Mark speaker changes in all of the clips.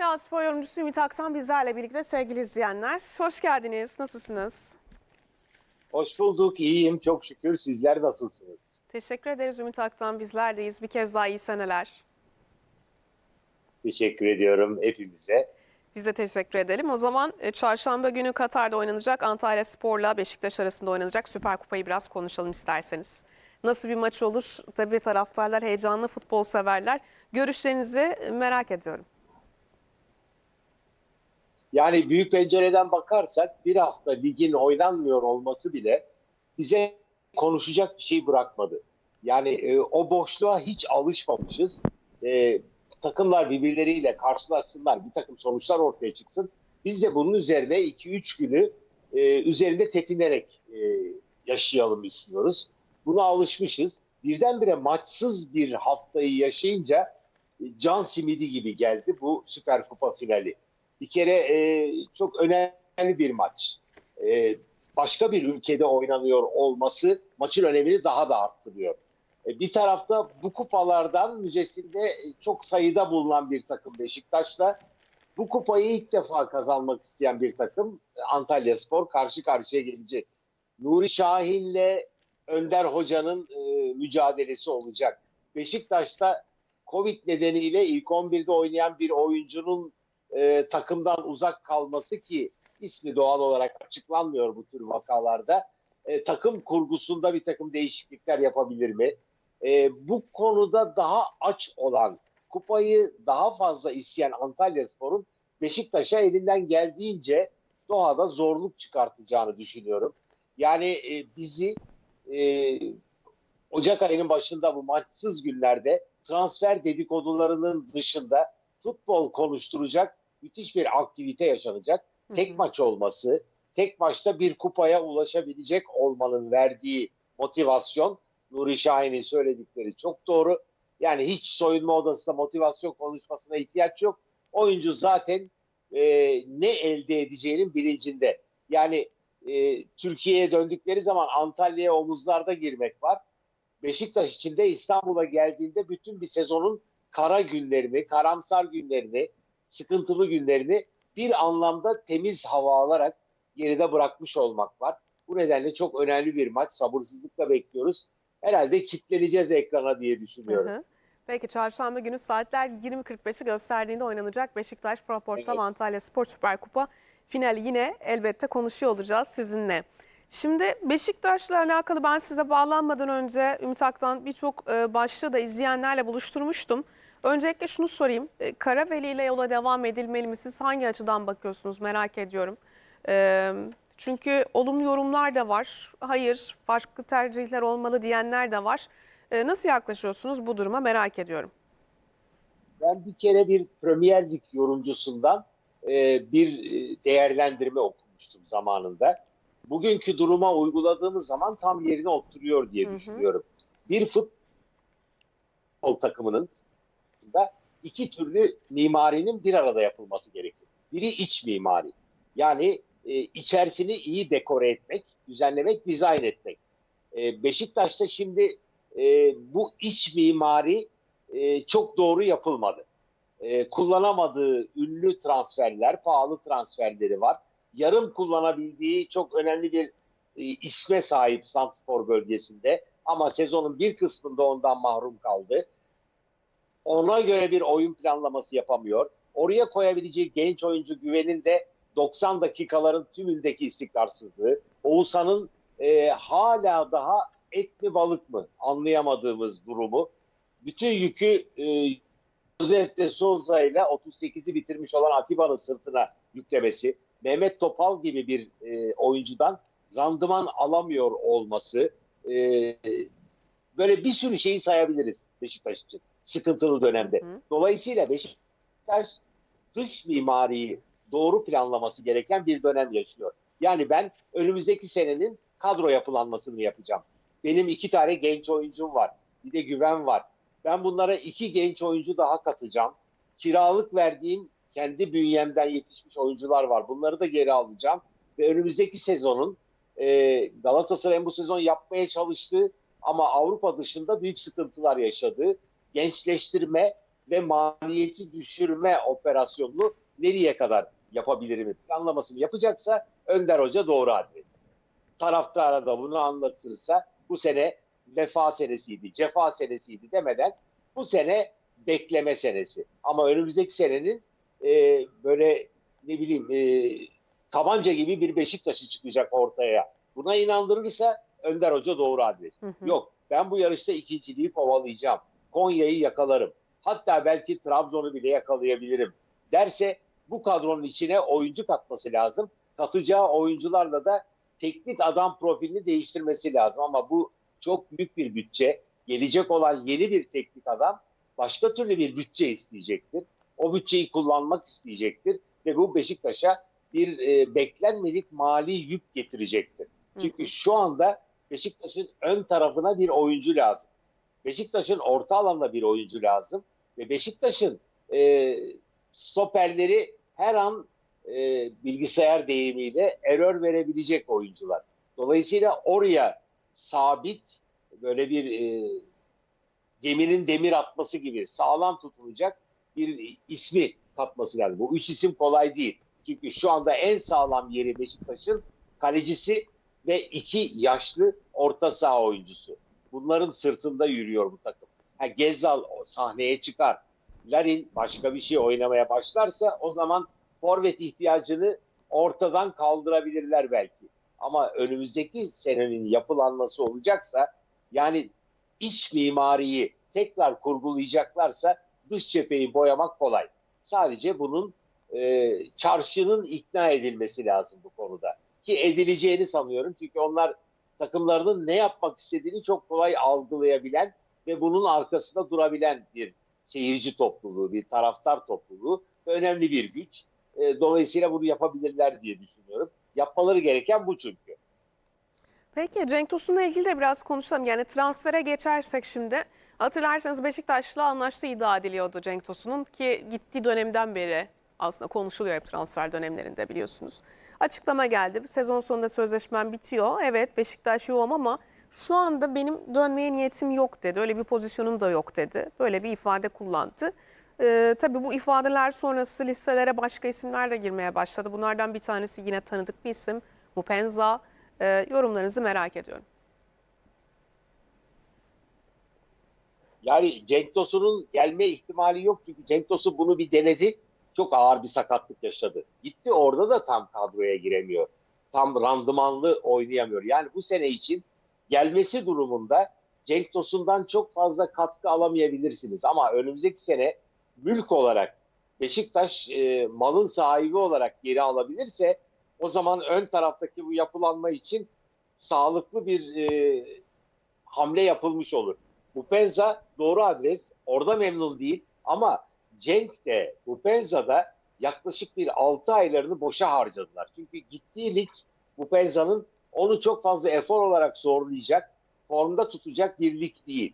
Speaker 1: Ya spor yorumcusu Ümit Aksan bizlerle birlikte sevgili izleyenler. Hoş geldiniz. Nasılsınız?
Speaker 2: Hoş bulduk, iyiyim çok şükür. Sizler nasılsınız?
Speaker 1: Teşekkür ederiz Ümit Aktan. Bizlerdeyiz. Bir kez daha iyi seneler.
Speaker 2: Teşekkür ediyorum hepimize.
Speaker 1: Biz de teşekkür edelim. O zaman e, çarşamba günü Katar'da oynanacak Antalya Spor'la Beşiktaş arasında oynanacak Süper Kupayı biraz konuşalım isterseniz. Nasıl bir maç olur? Tabii taraftarlar heyecanlı, futbol severler. Görüşlerinizi merak ediyorum.
Speaker 2: Yani büyük pencereden bakarsak bir hafta ligin oynanmıyor olması bile bize konuşacak bir şey bırakmadı. Yani e, o boşluğa hiç alışmamışız. E, takımlar birbirleriyle karşılaşsınlar, bir takım sonuçlar ortaya çıksın. Biz de bunun üzerine 2-3 günü e, üzerinde tepinerek e, yaşayalım istiyoruz. Buna alışmışız. Birdenbire maçsız bir haftayı yaşayınca e, can simidi gibi geldi bu Süper Kupa finali. Bir kere e, çok önemli bir maç. E, başka bir ülkede oynanıyor olması maçın önemini daha da arttırıyor. E, bir tarafta bu kupalardan müzesinde çok sayıda bulunan bir takım Beşiktaş'la bu kupayı ilk defa kazanmak isteyen bir takım Antalya Spor karşı karşıya gelecek. Nuri Şahin'le Önder Hoca'nın e, mücadelesi olacak. Beşiktaş'ta Covid nedeniyle ilk 11'de oynayan bir oyuncunun e, takımdan uzak kalması ki ismi doğal olarak açıklanmıyor bu tür vakalarda. E, takım kurgusunda bir takım değişiklikler yapabilir mi? E, bu konuda daha aç olan, kupayı daha fazla isteyen Antalya Spor'un Beşiktaş'a elinden geldiğince Doha'da zorluk çıkartacağını düşünüyorum. Yani e, bizi e, Ocak ayının başında bu maçsız günlerde transfer dedikodularının dışında futbol konuşturacak müthiş bir aktivite yaşanacak. Tek maç olması, tek maçta bir kupaya ulaşabilecek olmanın verdiği motivasyon Nuri Şahin'in söyledikleri çok doğru. Yani hiç soyunma odasında motivasyon konuşmasına ihtiyaç yok. Oyuncu zaten e, ne elde edeceğinin bilincinde. Yani e, Türkiye'ye döndükleri zaman Antalya'ya omuzlarda girmek var. Beşiktaş için de İstanbul'a geldiğinde bütün bir sezonun kara günlerini, karamsar günlerini, sıkıntılı günlerini bir anlamda temiz hava alarak geride bırakmış olmak var. Bu nedenle çok önemli bir maç. Sabırsızlıkla bekliyoruz. Herhalde kitleneceğiz ekrana diye düşünüyorum.
Speaker 1: Hı hı. Peki çarşamba günü saatler 20.45'i gösterdiğinde oynanacak Beşiktaş Fraporta
Speaker 2: Evet.
Speaker 1: Antalya Spor Süper Kupa finali yine elbette konuşuyor olacağız sizinle. Şimdi Beşiktaş'la alakalı ben size bağlanmadan önce Ümit Aktan birçok e, başlığı da izleyenlerle buluşturmuştum. Öncelikle şunu sorayım. E, Karaveli ile yola devam edilmeli mi? Siz hangi açıdan bakıyorsunuz merak ediyorum. E, çünkü olumlu yorumlar da var. Hayır, farklı tercihler olmalı diyenler de var. E, Nasıl yaklaşıyorsunuz bu duruma merak ediyorum.
Speaker 2: Ben bir kere bir Premier Lig yorumcusundan e, bir değerlendirme okumuştum zamanında. Bugünkü duruma uyguladığımız zaman tam yerine oturuyor diye
Speaker 1: Hı hı.
Speaker 2: düşünüyorum. Bir futbol takımının da iki türlü mimarinin bir arada yapılması gerekiyor. Biri iç mimari. Yani e, içerisini iyi dekore etmek, düzenlemek, dizayn etmek. E, Beşiktaş'ta şimdi e, bu iç mimari e, çok doğru yapılmadı. E, kullanamadığı ünlü transferler, pahalı transferleri var. Yarım kullanabildiği çok önemli bir e, isme sahip Santrfor bölgesinde ama sezonun bir kısmında ondan mahrum kaldı. Ona göre bir oyun planlaması yapamıyor. Oraya koyabileceği genç oyuncu güvenin de 90 dakikaların tümündeki istikrarsızlığı. Oğuzhan'ın e, hala daha et mi balık mı anlayamadığımız durumu. Bütün yükü e, Josep de Souza ile 38'i bitirmiş olan Atiba'nın sırtına yüklemesi. Mehmet Topal gibi bir e, oyuncudan randıman alamıyor olması. E, böyle bir sürü şeyi sayabiliriz Beşiktaş için sıkıntılı dönemde.
Speaker 1: Hı.
Speaker 2: Dolayısıyla Beşiktaş dış mimariyi doğru planlaması gereken bir dönem yaşıyor. Yani ben önümüzdeki senenin kadro yapılanmasını yapacağım. Benim iki tane genç oyuncum var. Bir de güven var. Ben bunlara iki genç oyuncu daha katacağım. Kiralık verdiğim kendi bünyemden yetişmiş oyuncular var. Bunları da geri alacağım. Ve önümüzdeki sezonun e, Galatasaray'ın bu sezon yapmaya çalıştığı ama Avrupa dışında büyük sıkıntılar yaşadığı gençleştirme ve maliyeti düşürme operasyonunu nereye kadar yapabilirim planlamasını yapacaksa Önder Hoca doğru adres. Taraftara da bunu anlatırsa bu sene vefa senesiydi, cefa senesiydi demeden bu sene bekleme senesi. Ama önümüzdeki senenin e, böyle ne bileyim e, tabanca gibi bir Beşiktaş'ı çıkacak ortaya. Buna inandırırsa Önder Hoca doğru adres.
Speaker 1: Hı hı.
Speaker 2: Yok ben bu yarışta ikinciliği kovalayacağım. Konya'yı yakalarım. Hatta belki Trabzon'u bile yakalayabilirim derse bu kadronun içine oyuncu katması lazım. Katacağı oyuncularla da teknik adam profilini değiştirmesi lazım. Ama bu çok büyük bir bütçe. Gelecek olan yeni bir teknik adam başka türlü bir bütçe isteyecektir. O bütçeyi kullanmak isteyecektir. Ve bu Beşiktaş'a bir e, beklenmedik mali yük getirecektir. Çünkü şu anda Beşiktaş'ın ön tarafına bir oyuncu lazım. Beşiktaş'ın orta alanda bir oyuncu lazım. Ve Beşiktaş'ın e, stoperleri her an e, bilgisayar deyimiyle error verebilecek oyuncular. Dolayısıyla oraya sabit böyle bir e, geminin demir atması gibi sağlam tutulacak bir ismi katması lazım. Bu üç isim kolay değil. Çünkü şu anda en sağlam yeri Beşiktaş'ın kalecisi ve iki yaşlı orta saha oyuncusu. Bunların sırtında yürüyor bu takım. Ha, Gezzal o sahneye çıkar. Larin başka bir şey oynamaya başlarsa o zaman forvet ihtiyacını ortadan kaldırabilirler belki. Ama önümüzdeki senenin yapılanması olacaksa yani iç mimariyi tekrar kurgulayacaklarsa dış cepheyi boyamak kolay. Sadece bunun e, çarşının ikna edilmesi lazım bu konuda. Ki edileceğini sanıyorum. Çünkü onlar takımlarının ne yapmak istediğini çok kolay algılayabilen ve bunun arkasında durabilen bir seyirci topluluğu, bir taraftar topluluğu önemli bir güç. E, dolayısıyla bunu yapabilirler diye düşünüyorum. Yapmaları gereken bu çünkü.
Speaker 1: Peki Cenk Tosun'la ilgili de biraz konuşalım. Yani transfere geçersek şimdi hatırlarsanız Beşiktaş'la anlaştığı iddia ediliyordu Cenk Tosun'un ki gittiği dönemden beri aslında konuşuluyor hep transfer dönemlerinde biliyorsunuz. Açıklama geldi. Sezon sonunda sözleşmem bitiyor. Evet Beşiktaş yoğum ama şu anda benim dönmeye niyetim yok dedi. Öyle bir pozisyonum da yok dedi. Böyle bir ifade kullandı. Ee, tabii bu ifadeler sonrası listelere başka isimler de girmeye başladı. Bunlardan bir tanesi yine tanıdık bir isim. Mupenza. Ee, yorumlarınızı merak ediyorum.
Speaker 2: Yani Cenk Tosun'un gelme ihtimali yok çünkü Cenk Tosun bunu bir denedi. Çok ağır bir sakatlık yaşadı. Gitti orada da tam kadroya giremiyor. Tam randımanlı oynayamıyor. Yani bu sene için gelmesi durumunda Cenk Tosun'dan çok fazla katkı alamayabilirsiniz. Ama önümüzdeki sene mülk olarak Beşiktaş e, malın sahibi olarak geri alabilirse o zaman ön taraftaki bu yapılanma için sağlıklı bir e, hamle yapılmış olur. Bupenza doğru adres. Orada memnun değil. Ama Cenk de Bupenza da yaklaşık bir 6 aylarını boşa harcadılar. Çünkü gittiği lig Bupenza'nın onu çok fazla efor olarak zorlayacak, formda tutacak bir lig değil.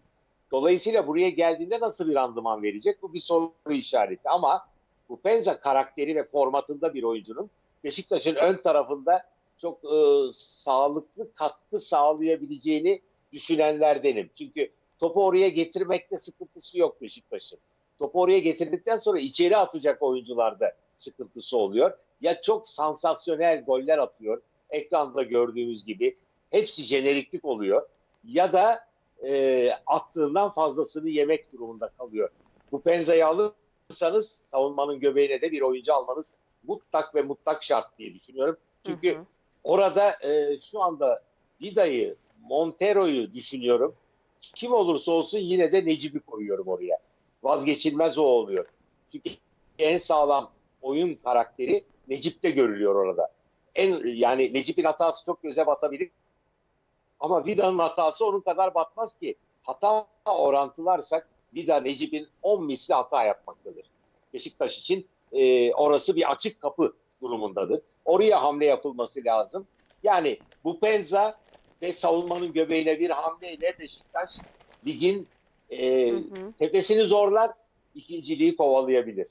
Speaker 2: Dolayısıyla buraya geldiğinde nasıl bir randıman verecek? Bu bir soru işareti. Ama Bupenza karakteri ve formatında bir oyuncunun Beşiktaş'ın ön tarafında çok e, sağlıklı katkı sağlayabileceğini düşünenlerdenim. Çünkü topu oraya getirmekte sıkıntısı yok Beşiktaş'ın. Topu oraya getirdikten sonra içeri atacak oyuncularda sıkıntısı oluyor. Ya çok sansasyonel goller atıyor. Ekranda gördüğümüz gibi. Hepsi jeneriklik oluyor. Ya da e, attığından fazlasını yemek durumunda kalıyor. Bu Penza'yı alırsanız savunmanın göbeğine de bir oyuncu almanız mutlak ve mutlak şart diye düşünüyorum. Çünkü
Speaker 1: Hı hı.
Speaker 2: orada e, şu anda Vida'yı, Montero'yu düşünüyorum. Kim olursa olsun yine de Necip'i koyuyorum oraya. Vazgeçilmez o oluyor. Çünkü en sağlam oyun karakteri Necip'te görülüyor orada. En yani Necip'in hatası çok göze batabilir. Ama Vida'nın hatası onun kadar batmaz ki. Hata orantılarsak Vida Necip'in 10 misli hata yapmaktadır. Beşiktaş için e, orası bir açık kapı durumundadır. Oraya hamle yapılması lazım. Yani bu Penza ve savunmanın göbeğine bir hamleyle Beşiktaş ligin e,
Speaker 1: Hı hı.
Speaker 2: tepesini zorlar, ikinciliği kovalayabilir.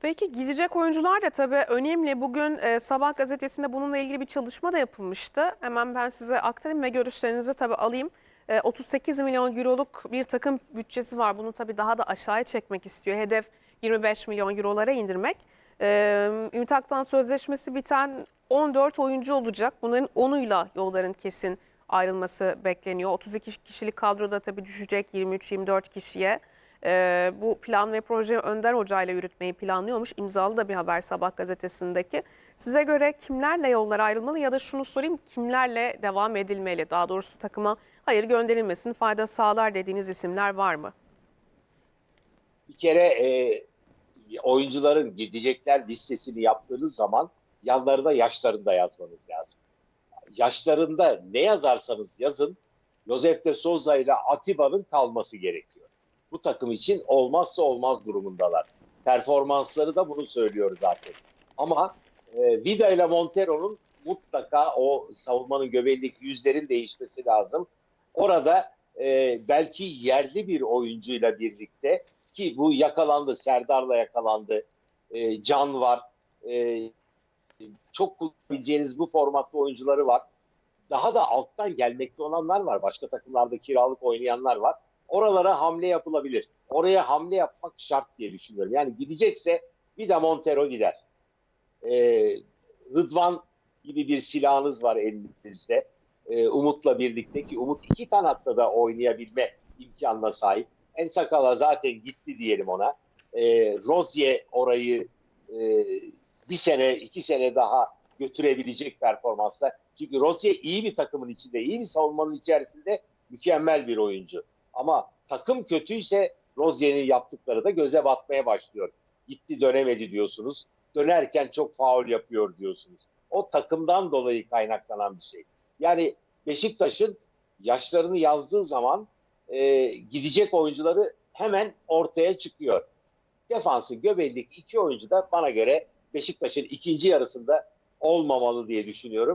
Speaker 1: Peki gidecek oyuncular da tabii önemli. Bugün e, Sabah gazetesinde bununla ilgili bir çalışma da yapılmıştı. Hemen ben size aktarayım ve görüşlerinizi tabii alayım. e, 38 milyon euroluk bir takım bütçesi var. Bunu tabii daha da aşağıya çekmek istiyor. Hedef 25 milyon eurolara indirmek. Ee, Ümit Aktan sözleşmesi biten 14 oyuncu olacak. Bunların 10'uyla yolların kesin ayrılması bekleniyor. 32 kişilik kadroda tabii düşecek 23-24 kişiye. Ee, bu plan ve projeyi Önder Hoca ile yürütmeyi planlıyormuş. İmzalı da bir haber Sabah gazetesindeki. Size göre kimlerle yollar ayrılmalı ya da şunu sorayım kimlerle devam edilmeli? Daha doğrusu takıma hayır gönderilmesin fayda sağlar dediğiniz isimler var mı?
Speaker 2: Bir kere e, oyuncuların gidecekler listesini yaptığınız zaman yanlarına yaşlarını da yazmanız lazım. Yaşlarında ne yazarsanız yazın Josef de Souza ile Atiba'nın kalması gerekiyor. Bu takım için olmazsa olmaz durumundalar. Performansları da bunu söylüyor zaten. Ama e, Vida ile Montero'nun mutlaka o savunmanın göbeğindeki yüzlerin değişmesi lazım. Orada e, belki yerli bir oyuncuyla birlikte ki bu yakalandı, Serdar'la yakalandı, e, Can var, e, çok kullanabileceğiniz bu formatta oyuncuları var. Daha da alttan gelmekte olanlar var. Başka takımlarda kiralık oynayanlar var. Oralara hamle yapılabilir. Oraya hamle yapmak şart diye düşünüyorum. Yani gidecekse bir de Montero gider. E, Rıdvan gibi bir silahınız var elinizde. E, Umut'la birlikte ki Umut iki kanatta da oynayabilme imkanına sahip. En sakala zaten gitti diyelim ona. E, Rozier orayı e, bir sene, iki sene daha götürebilecek performansla. Çünkü Rozier iyi bir takımın içinde, iyi bir savunmanın içerisinde mükemmel bir oyuncu. Ama takım kötüyse Rozier'in yaptıkları da göze batmaya başlıyor. Gitti dönemedi diyorsunuz. Dönerken çok faul yapıyor diyorsunuz. O takımdan dolayı kaynaklanan bir şey. Yani Beşiktaş'ın yaşlarını yazdığı zaman e, gidecek oyuncuları hemen ortaya çıkıyor. Defansın göbeğindeki iki oyuncu da bana göre Beşiktaş'ın ikinci yarısında olmamalı diye düşünüyorum.